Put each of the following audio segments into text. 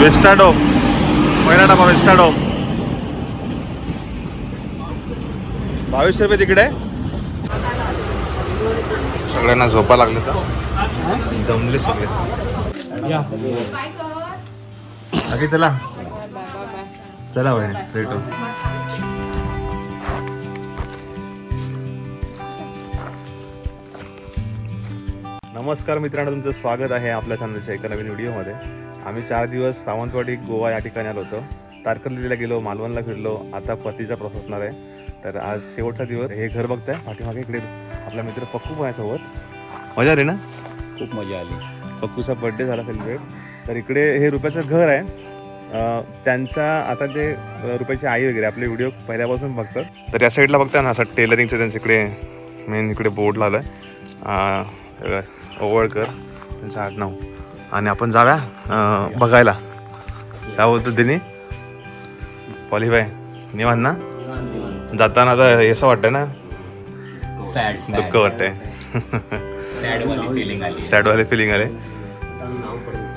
वेस्टाडो. पहिला डबा वेस्टाडो. बावीसशे रुपये तिकडे. सगळ्यांना झोपा लागले तर. दमले सगळे. आधी चला. चला वहिनी भेटू. नमस्कार मित्रांनो तुमचं स्वागत आहे आपल्या चॅनलच्या एका नवीन व्हिडिओमध्ये. आम्ही चार दिवस सावंतवाडी गोवा या ठिकाणी आलो होतो. तारकर्लीला गेलो मालवणला फिरलो. आता पतीचा प्रवास असणार आहे. तर आज शेवटचा दिवस. हे घर बघताय. पाठीमागे इकडे आपला मित्र पक्कू पण आहे सोबत. मजा रे ना? खूप मजा आली. पक्कूचा बर्थडे झाला सेलिब्रेट तर इकडे हे रुपयाचं घर आहे. त्यांचा आता ते रुपयाची आई वगैरे आपले व्हिडिओ पहिल्यापासून बघतात. तर या साईडला बघता ना असं टेलरिंगचं त्यांचं इकडे मेन इकडे बोर्ड लावलं आहे ओवळकर त्यांचं आडनाव. आणि आपण जाऊया अं, बघायला. काय बोलतो त्यांनी पॉलीबाय निवान ना? जाताना आता असं वाटतं ना? सॅड दुःख वाटतंय. सॅड वाली फिलिंग आली. सॅडवाले फिलिंग आले.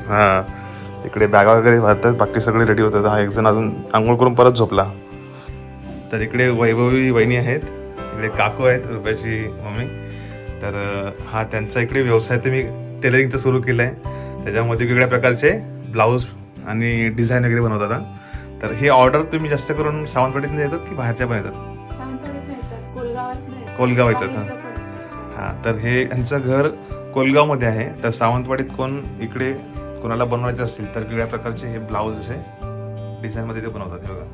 हां. इकडे बॅगा वगैरे भरतात बाकी सगळे रेडी होतात. हा एक जण अजून आंघोळ करून परत झोपला. तर इकडे वैभवी वहिनी आहेत. इकडे काकू आहेत रुपयाची मम्मी. तर हा त्यांचा इकडे व्यवसाय तुम्ही टेलरिंगचं सुरू केलं आहे त्याच्यामध्ये वेगवेगळ्या प्रकारचे ब्लाऊज आणि डिझाईन वगैरे बनवतात. तर ही ऑर्डर तुम्ही जास्त करून सावंतवाडीतून येतात की बाहेरच्या पण येतात. कोलगाव येतात, हा. हा तर हे यांचं घर कोलगावमध्ये आहे. तर सावंतवाडीत कोण इकडे कोणाला बनवायचे असतील तर वेगळ्या प्रकारचे हे ब्लाऊज असे डिझाईनमध्ये ते बनवतात हे बघा.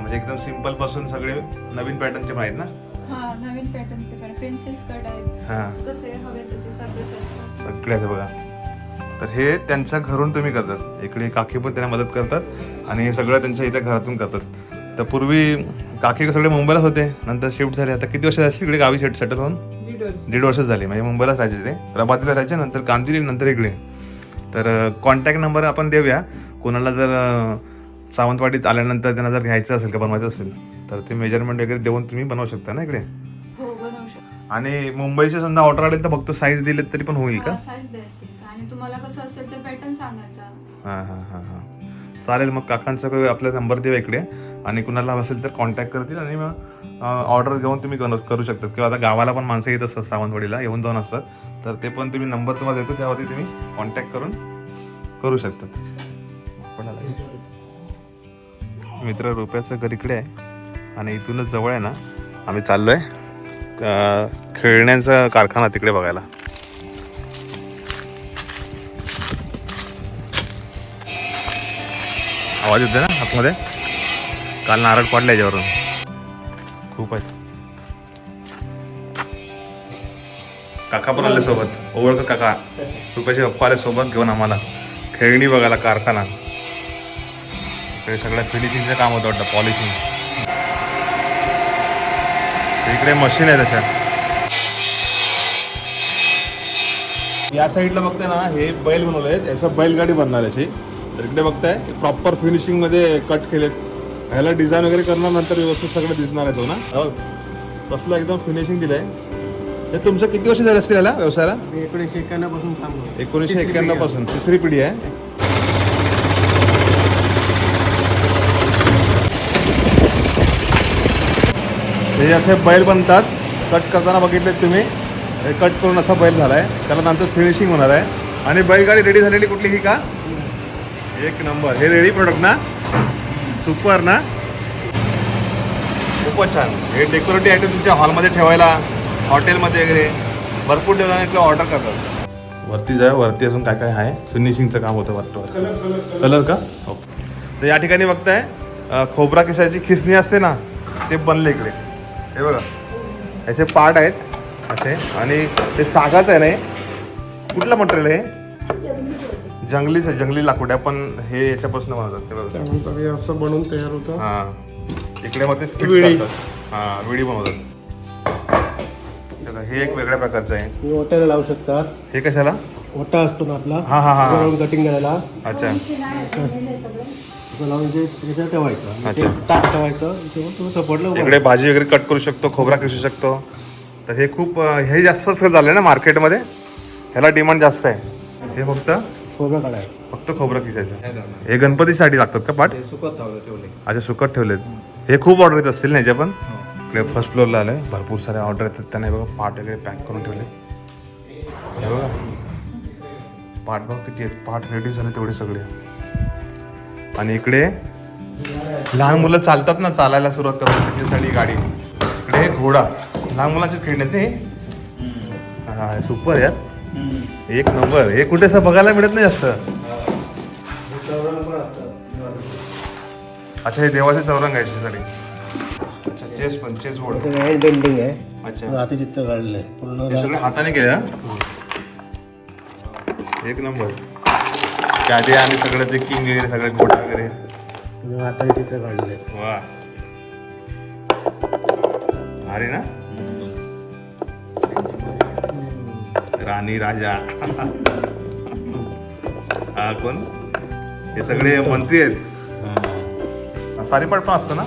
म्हणजे एकदम सिंपलपासून सगळे नवीन पॅटर्नचे पण आहेत ना? हा नवीन पॅटर्नचे पण. प्रिन्सेस कट आहेत. हा. कसे हवे तसे सगळे set. सगळे आहेत बघा. तर हे त्यांच्या घरून तुम्ही करतात. इकडे काकी पण त्यांना मदत करतात आणि हे सगळं त्यांच्या इथे घरातून करतात. तर पूर्वी काकी सगळे मुंबईलाच होते. नंतर शिफ्ट झाले. आता किती वर्ष झाली इकडे गावी सेट सेटल होऊन? दीड वर्ष. झाली. म्हणजे मुंबईलाच राहायचे ते. प्रभातीला राहायचे नंतर कांदिवली नंतर इकडे. तर कॉन्टॅक्ट नंबर आपण देऊया. कोणाला जर सावंतवाडीत आल्यानंतर त्यांना जर घ्यायचं असेल का बनवायचं असेल तर ते मेजरमेंट वगैरे देऊन तुम्ही बनवू शकता ना इकडे? आणि मुंबईचे समजा ऑर्डर आले तर फक्त साईज दिलेत तरी पण होईल का? साईज द्यायची. आणि तुम्हाला कसं असेल तर पॅटर्न सांगायचा. हां हां हां हां. चालेल मग काकांचा काही आपला नंबर देऊ इकडे. आणि कुणाला असेल तर कॉन्टॅक्ट करतील आणि मग ऑर्डर घेऊन तुम्ही करू शकतात. किंवा आता गावाला पण माणसं येत असतात सावंतवाडीला. येऊन जाऊन असतात. तर ते पण तुम्ही नंबर तुम्हाला देतो. त्यावरती तुम्ही कॉन्टॅक्ट करून करू शकतात? मित्र रुपयाचं घर इकडे आहे. आणि इथूनच जवळ आहे ना. आम्ही चाललोय. अं, खेळण्याचा कारखाना तिकडे बघायला. आवाज येतोय ना आतमध्ये? काल नारळ पडला याच्यावरून. खूप आहे. काका पण आले सोबत. ओळख काका. रुपयाचे पप्पा आले सोबत घेऊन आम्हाला. खेळणी बघायला कारखाना. सगळ्या फिनिशिंगचं काम होतं वाटतं पॉलिशिंग इकडे मशीन आहे त्याच्या. या साईडला बघताय ना हे बैल बनवले आहेत याचं बैलगाडी बनणार याची तर इकडे बघताय प्रॉपर फिनिशिंगमध्ये कट केलेत. ह्याला डिझाईन वगैरे करणार नंतर व्यवस्थित सगळं दिसणार आहे तो ना. हो. तसलं एकदम फिनिशिंग दिलंय. हे तुमचं किती वर्ष झाले असतील याला व्यवसायाला? मी एकोणीसशे एक्क्याण्णवपासून काम करतो एकोणीसशे एक्क्याण्णवपासून तिसरी पिढी आहे. हे असे बैल बनतात कट करताना बघितलेत तुम्ही. हे कट करून असा बैल झाला आहे त्याला नंतर फिनिशिंग होणार आहे. आणि बैलगाडी रेडी झालेली कुठली ही का? एक नंबर. हे रेडी प्रोडक्ट ना? सुपर ना? खूपच छान. हे डेकोरेटिव्ह आयटम तुमच्या हॉलमध्ये ठेवायला हॉटेलमध्ये वगैरे भरपूर ठिकाणी इकडे ऑर्डर करतात. वरती जाय वरती अजून काय काय आहे? फिनिशिंगचं काम होतं वाटतं. कलर का? ओके तर या ठिकाणी बघताय खोबरा किसायची खिसणी असते ना ते बनले इकडे. हे बघा. याचे पार्ट आहेत असे. आणि ते सागाच आहे ना हे? कुठलं मटेरियल आहे जंगलीच आहे जंगली लाकूड आहे. पण हे याच्यापासून बनवतात ते बघा. हे असं बनवून तयार होतं. हा. इकडे मग ते फिट. करतात. हा विडी बनवतात. हे बघा, हे एक वेगळ्या प्रकारचं आहे. ओट्याला लावू शकतात हे कशाला? ओटा असतो ना आपला. हा हा हा गरम कटिंग करायला. अच्छा. लावून त्याच्यावर ठेवायचं. आणि ते अच्छा. ताट ठेवायचं इकडे भाजी वगैरे कट करू शकतो खोबरा किसू शकतो. तर हे खूप अं, हे जास्त सेल झालं ना मार्केटमध्ये? ह्याला डिमांड जास्त आहे. हे फक्त. खोबरं काढायचं फक्त खोबरं किसायचं हे गणपतीसाठी लागतात का पाठ? सुकत ठेवले अच्छा सुकत ठेवलेत. हे खूप ऑर्डर येत असतील ना ह्याच्या पण? इकडे फर्स्ट फ्लोअरला आलंय. भरपूर सारे ऑर्डर येतात. त्यांना हे बघा पाट वगैरे पॅक करून ठेवले. हे बघा. पाट बघ किती आहेत. पाट रेडी झाले तेवढे सगळे. आणि इकडे लहान मुलं चालतात ना चालायला सुरुवात करतात त्याच्यासाठी गाडी. इकडे घोडा. लहान मुलांचेच खेळण्यात नाही हा? सुपर यार एक नंबर. हे कुठे असं बघायला मिळत नाही जास्त? अच्छा हे देवाचे चौरंग आहे त्याच्यासाठी. अच्छा चेस पण चेस बोर्ड इथे हँड पेंटिंग आहे. अच्छा. हाती चित्र काढलेलं आहे पूर्ण सगळे हाताने केले? एक नंबर. त्याआधी आणि सगळं ते किंग वगैरे सगळे घोडा वगैरे. चित्र काढलेलं आहे वा. अरे ना? राणी राजा. हा कोण? हे सगळे मंत्री आहेत. सारीपाट पण असतो ना?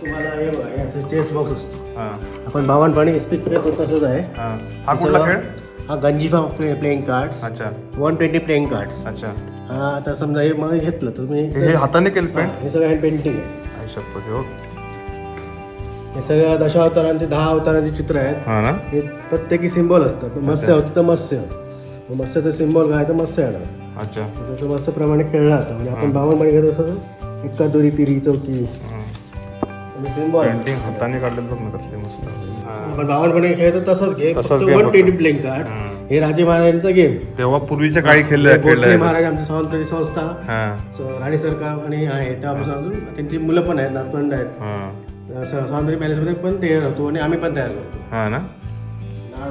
तुम्हाला हे बघा असं चेस बॉक्स असतो. हा. आपण बावनपणे स्पीक करतो तसंच आहे. हा. हा कुठला खेळ? हा गंजीफा प्ले प्लेइंग कार्ड्स अच्छा. वन ट्वेंटी प्लेइंग कार्ड्स अच्छा. हा आता समजा हे मग घेतलं तुम्ही हे हाताने केलं पेंट हे सगळं हँड पेंटिंग आहे. आई शपथ हो. हे सगळ्या दशावतारांचे दहा अवतारांचे चित्र आहेत. हा ना? हे प्रत्येकी सिम्बॉल असतं. मत्स्य होतं तर मत्स्य. मग मत्स्याचं सिम्बॉल काय तर मत्स्य येणार. अच्छा. जसं मत्स्यप्रमाणे खेळलं जातं. म्हणजे आपण बावनपणे घेतो तसं एक्का दोरी तिरी चौकी. आणि सिम्बॉल पेंटिंग हाताने काढलेलं बघ ना कसले मस्त. आपण बावनपणे खेळतो तसंच घे. तसंच game one. Twenty playing card. हे. राजे महाराजांचा गेम तेव्हा पूर्वीच्या काळी खेळले भोसले खेळले महाराज आमची स्वातंत्र्य संस्था. हा. स- राणी सरकार आणि आहे तेव्हापासून अजून त्यांची मुलं पण आहेत नातवंड आहेत. हा. स- स्वातंत्र्य पॅलेसमध्ये पण तयार होतो आणि आम्ही पण तयार करतो हा ना?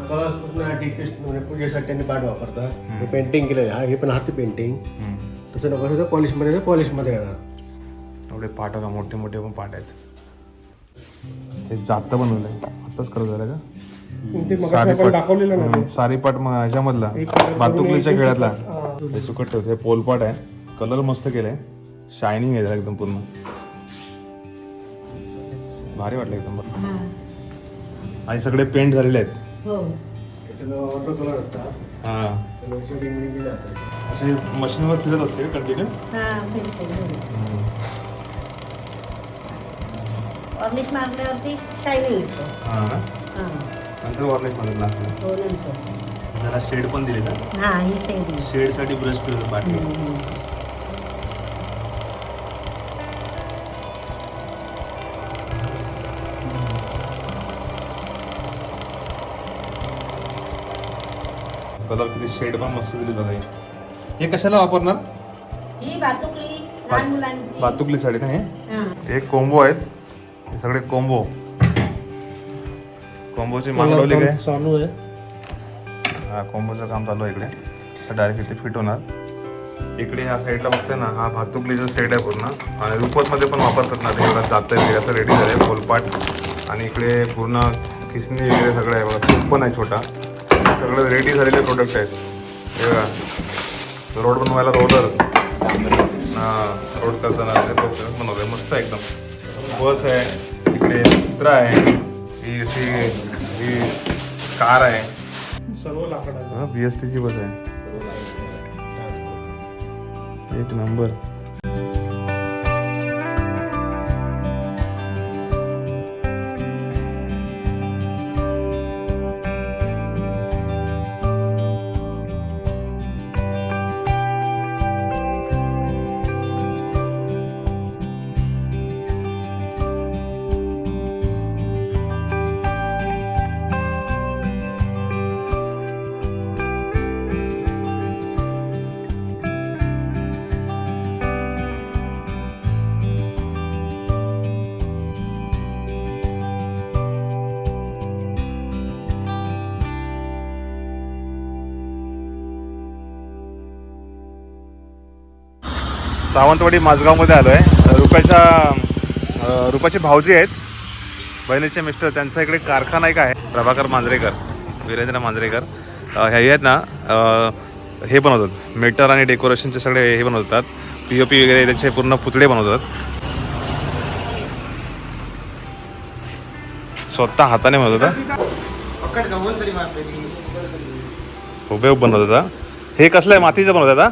कलर्स पूर्ण टिकेस्ट म्हणजे पूजेसाठी त्यांनी पाठ वापरतात. हे पेंटिंग केलं आहे हे पण हाती पेंटिंग हम्म. तसं नको असेल तर पॉलिशमध्ये तर पॉलिशमध्ये येणार. एवढे पाठ मोठे मोठे पण पाठ आहेत. हे जात बनवलंय. आताच करत झालं का? ते मग आपण दाखवलेलं ना हम्म, सारीपाट मग ह्याच्यामधला भातुकलीच्या खेळातला. हे. सुकट ठेवतो हे पोलपाट आहे. कलर मस्त केलाय. शायनिंग आहे त्याला एकदम पूर्ण. भारी वाटलं एकदम बरं. आणि सगळे पेंट झालेले आहेत. हे. सगळं वॉटर कलर असतात. हा. त्याला शेडिंग असे मशीनवर फिरत असते कंटिन्यू ऑर्निश मारल्यावरती शायनिंग येतो हा ना? हां. नंतर वॉर्निश लागतो हो नंतर. जरा शेड पण दिली ना? हां ही सेंडी शेडसाठी ब्रश बाकी कलर किती शेड पण मस्त दिली बघा हे. हे कशाला वापरणार? ही लहान मुलांची. भातुकलीसाठी ना हे? हां. हे कोंबो आहेत. हे सगळे कोंबो. कोंबोची मागवली काय? चालू आहे. हा कोंबोचं काम चालू आहे इकडे. असं डायरेक्ट इथे फिट होणार. इकडे ह्या साईडला बघते ना हा भातुकलीचा सेट आहे पूर्ण. आणि रुपतमध्ये पण वापरतात ना ते एवढा जात आहे असं रेडी झालं आहे पोलपाट आणि इकडे पूर्ण किसनी वगैरे सगळं आहे. बघा सूप पण आहे छोटा. सगळं रेडी झालेले प्रोडक्ट आहेत. हे बघा. रोड बनवायला रोलर हां रोड करताना ते बनवलं आहे मस्त एकदम. बस आहे इकडे कुत्रा आहे ही अशी ही कार आहे. सर्व लाकडाचं. बी एस टीची बस आहे. एक नंबर. सावंतवाडी माझगावमध्ये आलो आहे रुपयाच्या अं, रुपाचे भाऊजी आहेत. बहिणीचे मिस्टर त्यांचा इकडे कारखाना एक आहे. प्रभाकर मांजरेकर वीरेंद्र मांजरेकर. हे आहेत ना हे बनवतात. मेटर आणि डेकोरेशनचे सगळे हे बनवतात. पी ओ पी वगैरे त्याचे पूर्ण पुतळे बनवतात. स्वतः हाताने बनवतात हुबेहूब बनवत होता हे कसलं आहे? मातीचं बनवतात हा?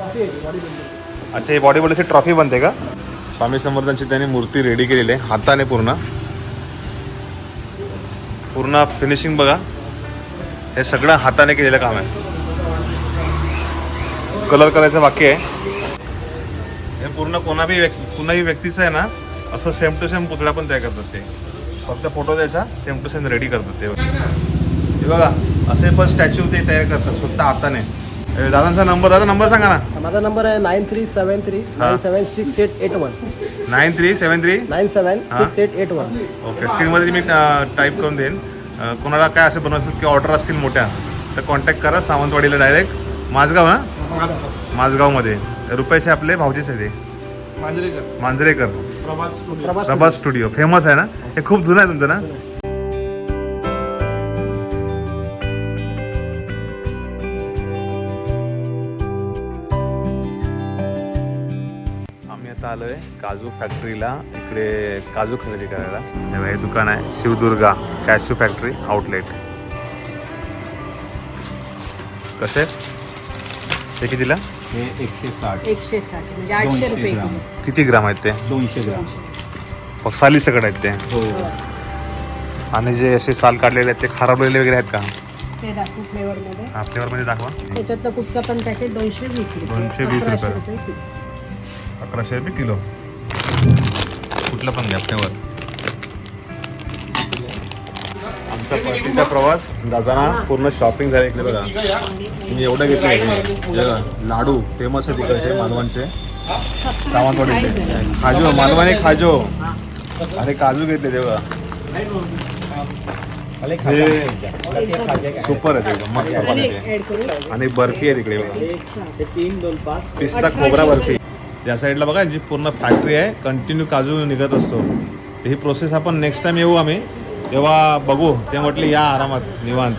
अच्छा हे बॉडी बिल्डरची ट्रॉफी बनते का? स्वामी समर्थांची त्यांनी मूर्ती रेडी केलेली आहे. हाताने पूर्ण. पूर्ण फिनिशिंग बघा. हे सगळं हाताने केलेलं काम आहे. कलर करायचं बाकी आहे. हे पूर्ण कोणाही व्यक्ती कोणाही व्यक्तीचं आहे ना असं सेम टू सेम पुतळा पण तयार करतात ते. फक्त फोटो द्यायचा सेम टू सेम रेडी करतात ते. बघा असे पण स्टॅच्यू ते तयार करतात स्वतः हाताने. हे दादांचा नंबर दादा नंबर सांगा ना. माझा नंबर आहे nine three seven three nine seven six eight eight one. Nine three seven three? Nine seven six eight eight one. Okay स्क्रीनमध्ये मी टाईप करून देईन. अं, कोणाला काय असं बनवायचं किंवा ऑर्डर असतील मोठ्या तर कॉन्टॅक्ट करा. सावंतवाडीला डायरेक्ट. माझगाव ना माझगावमध्ये. रुपयाचे आपले भावजीच आहे ते मांजरेकर. प्रभात स्टुडिओ. फेमस आहे ना? हे खूप जुनं आहे तुमचं ना? काजू फॅक्टरीला इकडे काजू खरेदी करायला. हे दुकान आहे शिवदुर्गा कॅशू फॅक्टरी आउटलेट. कसे? ते कितीला? हे एकशे साठ. एकशे साठ म्हणजे आठशे दोनशे रुपये ग्राम. किलो. किती ग्राम आहेत ते? दोनशे ग्राम. फक्त साली सकट आहेत ते. हो. आणि जे असे साल काढलेले आहेत ते खराबलेले वगैरे आहेत का? ते दाखवू फ्लेवरमध्ये. हा फ्लेवर मध्ये दाखवा. त्याच्यातलं कुठचं पण पॅकेट दोनशे वीस रुपये दोनशे वीस अकराशे रुपये. किलो. अकराशे रुपये किलो. कुठलं पण घ्या फ्लेवर आमचा परतीचा प्रवास जाताना पूर्ण शॉपिंग झाली इकडे बघा. मी एवढं घेतलं लाडू फेमस आहे तिकडचे मालवणचे. सावंतवाडीचे खाजो मालवणी खाजो. आणि काजू घेतले तेव्हा हे सुपर आहे ते मस्त आणि बर्फी आहे तिकडे बघा. पिस्ता खोबरा बर्फी. त्या साईडला बघा जी पूर्ण फॅक्टरी आहे. कंटिन्यू काजू निघत असतो. ही प्रोसेस आपण नेक्स्ट टाइम येऊ आम्ही. तेव्हा बघू. ते म्हटले या आरामात निवांत.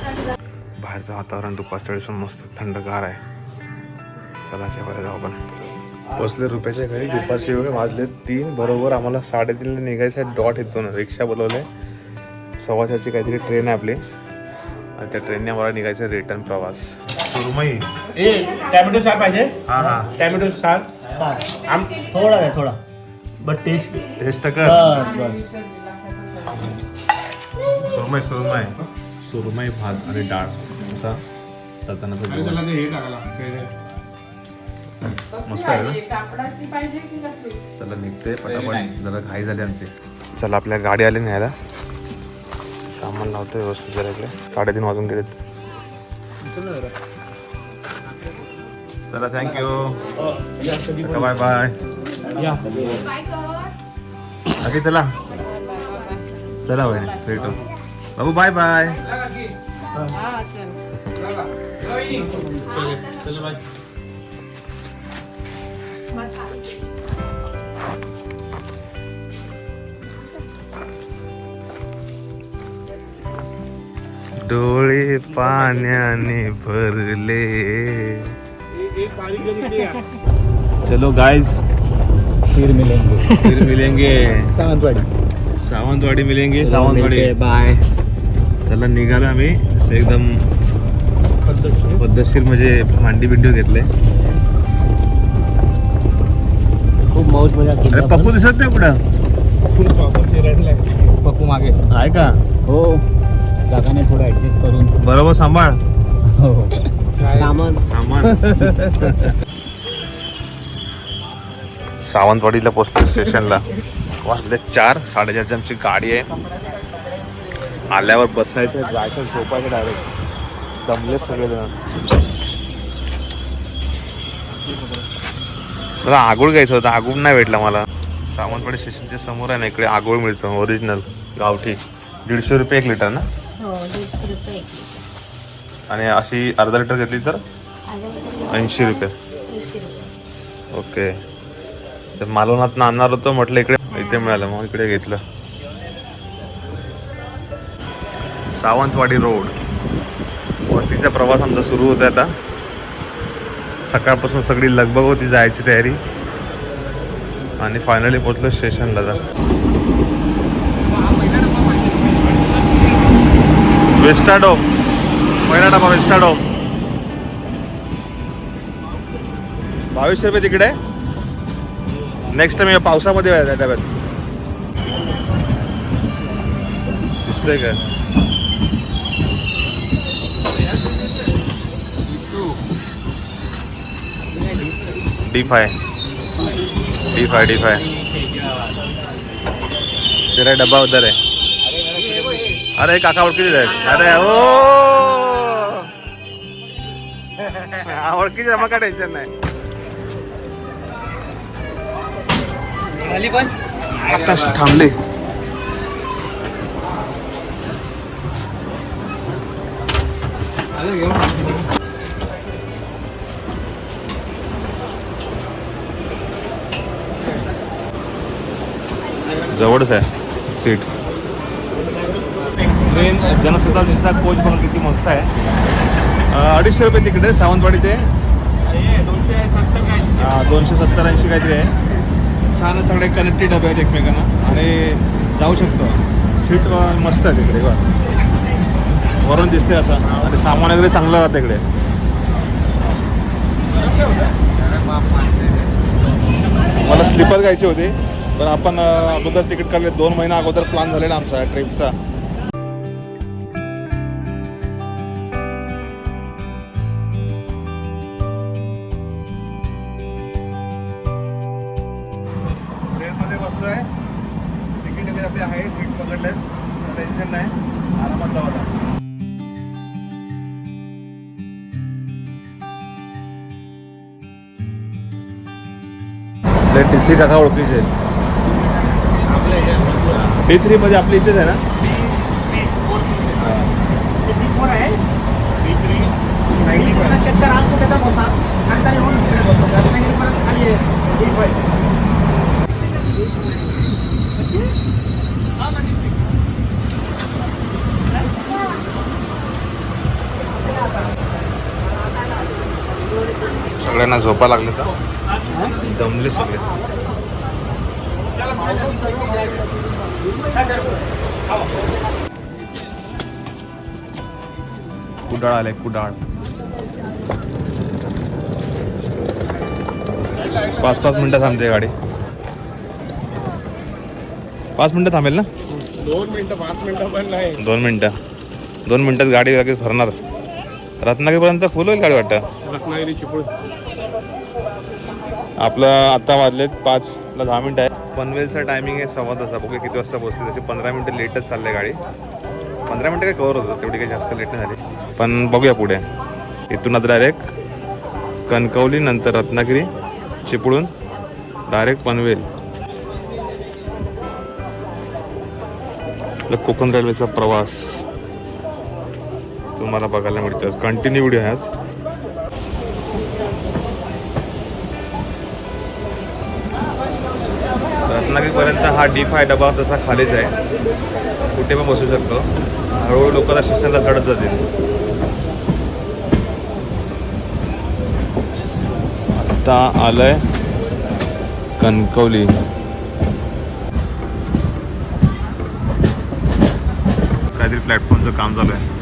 बाहेरचं वातावरण दुपारच्या वेळेस मस्त थंडगार आहे. चला बरं जाऊ आपण. पोचले रुपयाच्या घरी. दुपारचे वेळ वाजले तीन. बरोबर आम्हाला साडेतीनला निघायचं डॉट येतो ना रिक्षा बोलवले. सव्वा चारची काहीतरी ट्रेन आहे आपली. आणि त्या ट्रेनने आम्हाला निघायचं रिटर्न प्रवास. सुरमई. टॅमॅटो सार पाहिजे? हा हा. टॅमॅटो सार. आम थोडा आहे थोडा. बट टेस्ट टेस्ट कर. बस सुरमई सुरमई. सुरमई भात आणि डाळ. असा जाताना मस्त आहे ना? चला निघते पटापट. जरा घाई झाली आमची. चला आपल्या गाडी आली न्यायला. सामान लावतो व्यवस्थित जरा इकडे. साडेतीन वाजून गेलेत. चला थँक्यू बाय बाय बाकी चला. चला होय भेटू. बाबू बाय बाय डोळे पाण्याने भरले. चलो गाइस फिर मिलेंगे. फिर मिलेंगे. सावंतवाडी. सावंतवाडी मिलेंगे सावंतवाडी. बाय चला निघालो आम्ही. असं एकदम पद्धतशीर. म्हणजे मांडी बिंडी घेतले. खूप मौज मजा अरे पप्पू दिसत नाही कुठं? पप्पू मागे. आहे का? हो. काकाने थोडं ऍडजस्ट करून. बरोबर सांभाळ. हो. सामान. सामान. सावंतवाडीला पोहोचलो स्टेशनला. वाजले चार साडेचारची आमची गाडी आहे. आल्यावर बसायचं जायचं झोपायचं डायरेक्ट दमले सगळे जण मला आगुळ घ्यायचं होतं आगुळ नाही भेटला मला. सावंतवाडी स्टेशनच्या समोर आहे ना इकडे आगुळ मिळतं ओरिजिनल गावठी. दीडशे रुपये एक लिटर ना? हो दीडशे रुपये आणि अशी अर्धा लिटर घेतली तर? ऐंशी रुपये. ओके. तर मालवणात आणणार होतो म्हटलं इकडे इथे मिळालं मग इकडे घेतलं. सावंतवाडी रोड. वरतीचा प्रवास आमचा सुरू होता आता. सकाळपासून सगळी लगबग होती जायची तयारी. आणि फायनली पोचलो स्टेशनला जा. वेस्टाडो. पहिला डबा वेस्टाडो बावीसशे रुपये तिकडे. नेक्स्ट टाइम पावसामध्ये त्या डब्यात. दिसतंय का? डी फाय डी फाय डी फाय जरा डब्बा उधर आहे. अरे काका ओळखीचे अरे ओ! ओळखीचे मग काय टेन्शन नाही. आता थांबले. जवळच आहे सीट ट्रेन जनप्रतिनिधीचा कोच बघा किती मस्त आहे. अडीचशे रुपये तिकडे सावंतवाडी ते हा, दोनशे सत्तर ऐंशी काहीतरी आहे. छान सगळे कनेक्टेड डबे आहेत एकमेकांना. आणि जाऊ शकतो. सीट मस्त आहे तिकडे बघ. वरून दिसते असं. आणि सामान वगैरे चांगलं राहतं इकडे. मला स्लीपर घ्यायचे होते. पण आपण अगोदर तिकीट काढले. दोन महिना अगोदर प्लॅन झालेला आमचा ट्रिपचा ट्रेनमध्ये बसलोय तिकीट वगैरे आपले आहे सीट पकडलेत. टेन्शन नाही. आरामात जाऊ आता. टी सी काका ओळखीचे. डी थ्री मध्ये आपल्या इथेच आहे ना? सगळ्यांना झोपा लागले तर? दमले सगळे. कुडाळ आले कुडाळ. पाच पाच मिनिटं थांबते गाडी. पाच मिनिटं थांबेल ना? दोन मिनिटं पाच मिनिटं पण नाही. दोन मिनिटं. दोन मिनिटात गाडी लगेच भरणार. रत्नागिरीपर्यंत फुल होईल गाडी वाटतं? रत्नागिरी चिपळूण आपलं आता वाजलेत पाचला दहा मिनिटं आहे पनवेलचा टायमिंग आहे सव्वा तासा बघूया किती वाजता पोहोचते. तशी पंधरा मिनिटं लेटच चालले गाडी. पंधरा मिनिटं काय कवर होतं तेवढी काही जास्त लेट नाही झाली. पण बघूया पुढे. इथून आता डायरेक्ट कणकवली नंतर रत्नागिरी चिपळूण डायरेक्ट पनवेल. कोकण रेल्वेचा प्रवास तुम्हाला बघायला मिळतो कंटिन्यू व्हिडिओ आहे आज. रत्नागिरीपर्यंत हा डी फाय डबा तसा खालीच आहे. कुठे पण बसू शकतो. हळूहळू लोक त्या स्टेशनला चढत जातील. आता आलंय कणकवली. काहीतरी प्लॅटफॉर्मचं काम चालू आहे.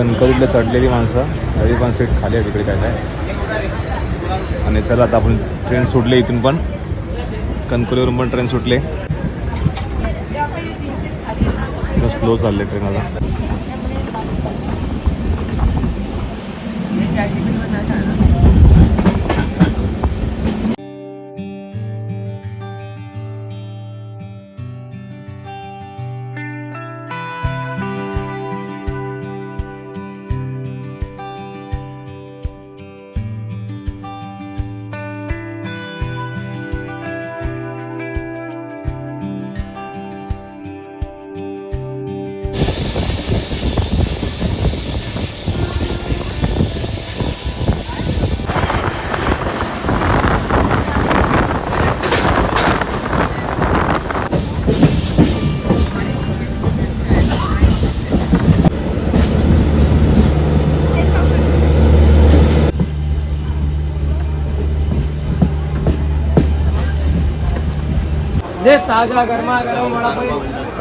कणकवलीला चढलेली माणसं तरी पण सीट खाली आहे तिकडे काय काय. आणि चला आता आपण ट्रेन सुटले इथून पण. कणकवलीवरून पण ट्रेन सुटले. स्लो चालले ट्रेन आता.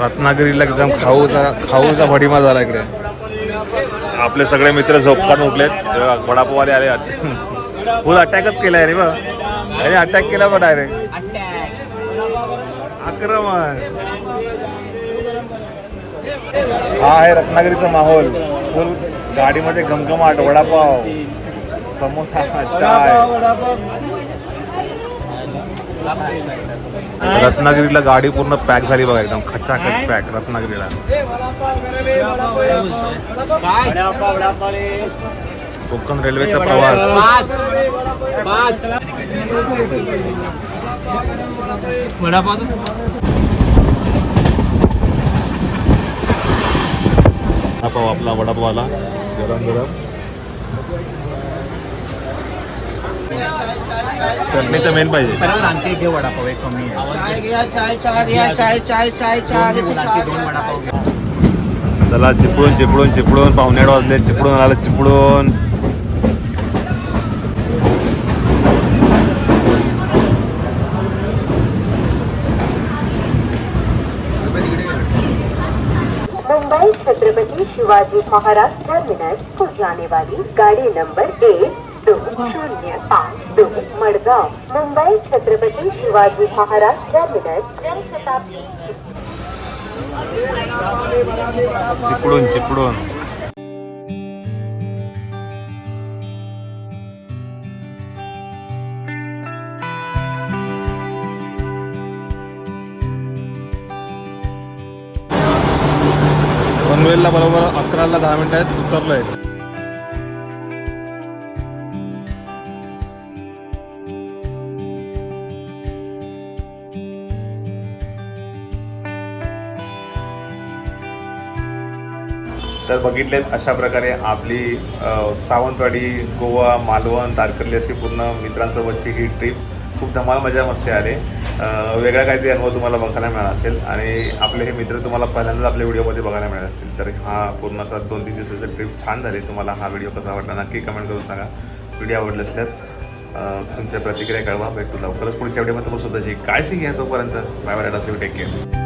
रत्नागिरीला एकदम खाऊचा खाऊचा भडीमा झाला इकडे. आपले सगळे मित्र झोपकान उठलेत. तेव्हा वडापाववाले आले. फुल अटॅकच केलाय रे बा अरे अटॅक केला बा डायरेक्ट आक्रमण. हा आहे रत्नागिरीचा माहोल. फुल गाडीमध्ये घमघमाट वडापाव समोसा चाय. रत्नागिरीला गाडी पूर्ण पॅक झाली बघा एकदम खचाखच पॅक रत्नागिरीला. कोकण रेल्वेचा प्रवास. वडापाव आपला वडापावाला गरम गरम. चटणी तर मेन पाहिजे. आणखी घे वडापाव एक कमी चला चिपळून चिपळून चिपळून पावणेड वाजले चिपळून आला चिपळून मुंबई छत्रपति शिवाजी महाराज टर्मिनस को जाने वाली गाड़ी नंबर एक. दो शून्य पाँच दो मडगांव मुंबई छत्रपती शिवाजी महाराज टर्मिनस जनशताब्दी चिपळून चिपळून पनवेलला बरोबर अकराला दहा मिनिटं आहेत. उतरलं आहे तर बघितलेत अशा प्रकारे आपली सावंतवाडी गोवा मालवण तारकर्ली अशी पूर्ण मित्रांसोबतची ही ट्रिप खूप धमाल मजा मस्ती आले. वेगळा काहीतरी अनुभव तुम्हाला बघायला मिळाला असेल आणि आपले हे मित्र तुम्हाला पहिल्यांदाच आपल्या व्हिडिओमध्ये बघायला मिळाले असतील. तर हा पूर्ण असा दोन तीन दिवसाची ट्रिप छान झाली. तुम्हाला हा व्हिडिओ कसा वाटला नक्की कमेंट करून सांगा. व्हिडिओ आवडला असल्यास तुमच्या प्रतिक्रिया कळवा. भेटू लवकरच पुढच्या व्हिडिओमध्ये तुम्हाला स्वतःची काळजी घ्या तोपर्यंत. Bye bye take care